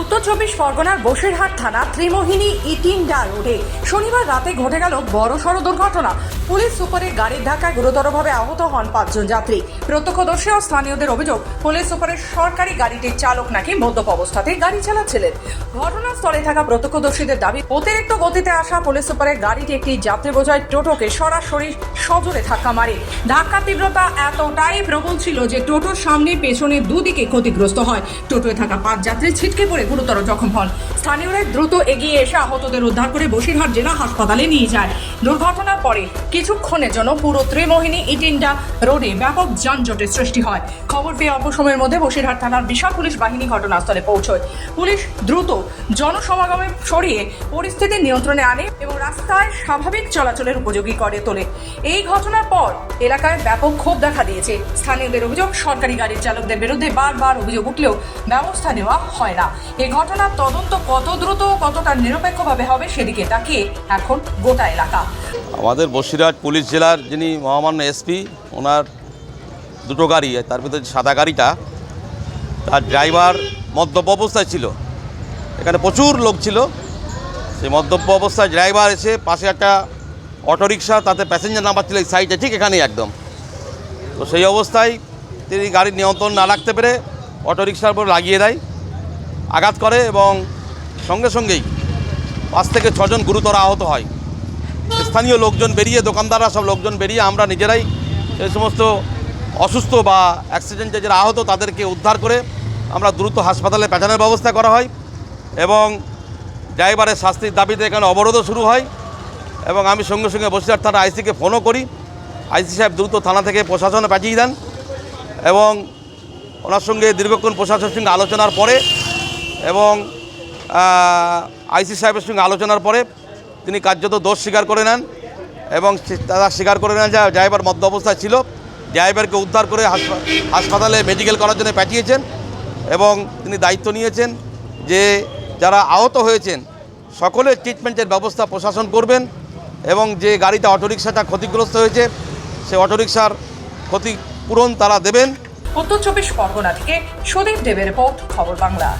উত্তর চব্বিশ পরগনার বসিরহাট থানা ত্রিমোহিনী ইটিন্ডা রোডে শনিবার রাতে ঘটে গেল বড়সড় দুর্ঘটনা। পুলিশ সুপারের গাড়ির ধাক্কায় গুরুতরভাবে আহত হন পাঁচজন যাত্রী। প্রত্যক্ষদর্শী ও স্থানীয়দের অভিযোগ, পুলিশ সুপারের সরকারি গাড়িটির চালক নাকি মদ্যপ অবস্থাতেই গাড়ি চালাচ্ছিলেন। ঘটনাস্থলে থাকা প্রত্যক্ষদর্শীদের দাবি, অতিরিক্ত গতিতে আসা পুলিশ সুপারের গাড়িটি একটি যাত্রী বোঝায় টোটোকে সরাসরি সজোরে ধাক্কা মারে। ধাক্কার তীব্রতা এতটাই প্রবল ছিল যে টোটোর সামনে পেছনে দুদিকে ক্ষতিগ্রস্ত হয়। টোটোয় থাকা পাঁচ যাত্রী ছিটকে পড়ে গুরুতর জখম হন। স্থানীয়রা দ্রুত এগিয়ে এসে আহতদের উদ্ধার করে বসিরহাট জেলা হাসপাতালে নিয়ে যায়। দুর্ঘটনার পরে কিছুক্ষণের জন্য পুরো ত্রিমোহিনী ইটিন্ডা রোডে ব্যাপক যানজটের সৃষ্টি হয়। খবর পেয়ে অল্প সময়ের মধ্যে বসিরহাট থানার বিশাল পুলিশ বাহিনী ঘটনাস্থলে পৌঁছয়। পুলিশ দ্রুত জনসমাগমে সরিয়ে পরিস্থিতি নিয়ন্ত্রণে আনে এবং রাস্তায় স্বাভাবিক চলাচলের উপযোগী করে তোলে। এই ঘটনার পর এলাকায় ব্যাপক ক্ষোভ দেখা দিয়েছে। স্থানীয়দের অভিযোগ, সরকারি গাড়ির চালকদের বিরুদ্ধে বারবার অভিযোগ উঠলেও ব্যবস্থা নেওয়া হয় না। এই ঘটনার তদন্ত কত দ্রুত, কতটা নিরপেক্ষভাবে হবে সেদিকে তাকিয়ে এখন গোটা এলাকা। আমাদের বসিরহাট পুলিশ জেলার যিনি মহামান্য এসপি, ওনার দুটো গাড়ি, তার ভিতরে সাদা গাড়িটা, তার ড্রাইভার মদ্যপ অবস্থায় ছিল। এখানে প্রচুর লোক ছিল। সেই মদ্যপ অবস্থায় ড্রাইভার এসে পাশে একটা অটোরিকশা, তাতে প্যাসেঞ্জার নাম্বার ছিল এই সাইডে, ঠিক এখানেই একদম। তো সেই অবস্থায় তিনি গাড়ির নিয়ন্ত্রণ না রাখতে পেরে অটোরিকশার উপর লাগিয়ে দেয়। আঘাত করে এবং সঙ্গে সঙ্গেই পাঁচ থেকে ছজন গুরুতর আহত হয়। স্থানীয় লোকজন বেরিয়ে, দোকানদাররা সব লোকজন বেরিয়ে, আমরা নিজেরাই এই সমস্ত অসুস্থ বা অ্যাক্সিডেন্টে যারা আহত তাদেরকে উদ্ধার করে আমরা দ্রুত হাসপাতালে পাঠানোর ব্যবস্থা করা হয় এবং ড্রাইভারের শাস্তির দাবিতে এখানে অবরোধও শুরু হয় এবং আমি সঙ্গে সঙ্গে বসিরহাট থানা আইসিকে ফোনও করি। আইসি সাহেব দ্রুত থানা থেকে প্রশাসনে পাঠিয়ে দেন এবং ওনার সঙ্গে দীর্ঘক্ষণ প্রশাসনের সঙ্গে আলোচনার পরে এবং আইসি সাহেবের সঙ্গে আলোচনার পরে তিনি কার্যত দোষ স্বীকার করে নেন এবং তারা স্বীকার করে নেন যে ড্রাইভার মদ্য অবস্থায় ছিল। ড্রাইভারকে উদ্ধার করে হাসপাতালে মেডিকেল করার জন্য পাঠিয়েছেন এবং তিনি দায়িত্ব নিয়েছেন যে যারা আহত হয়েছেন সকলের ট্রিটমেন্টের ব্যবস্থা প্রশাসন করবেন এবং যে গাড়িটা অটোরিকশাটা ক্ষতিগ্রস্ত হয়েছে সে অটোরিকশার ক্ষতিপূরণ তারা দেবেন। উত্তর চব্বিশ পরগনা থেকে সুদীপ দেবের রিপোর্ট, খবর বাংলা।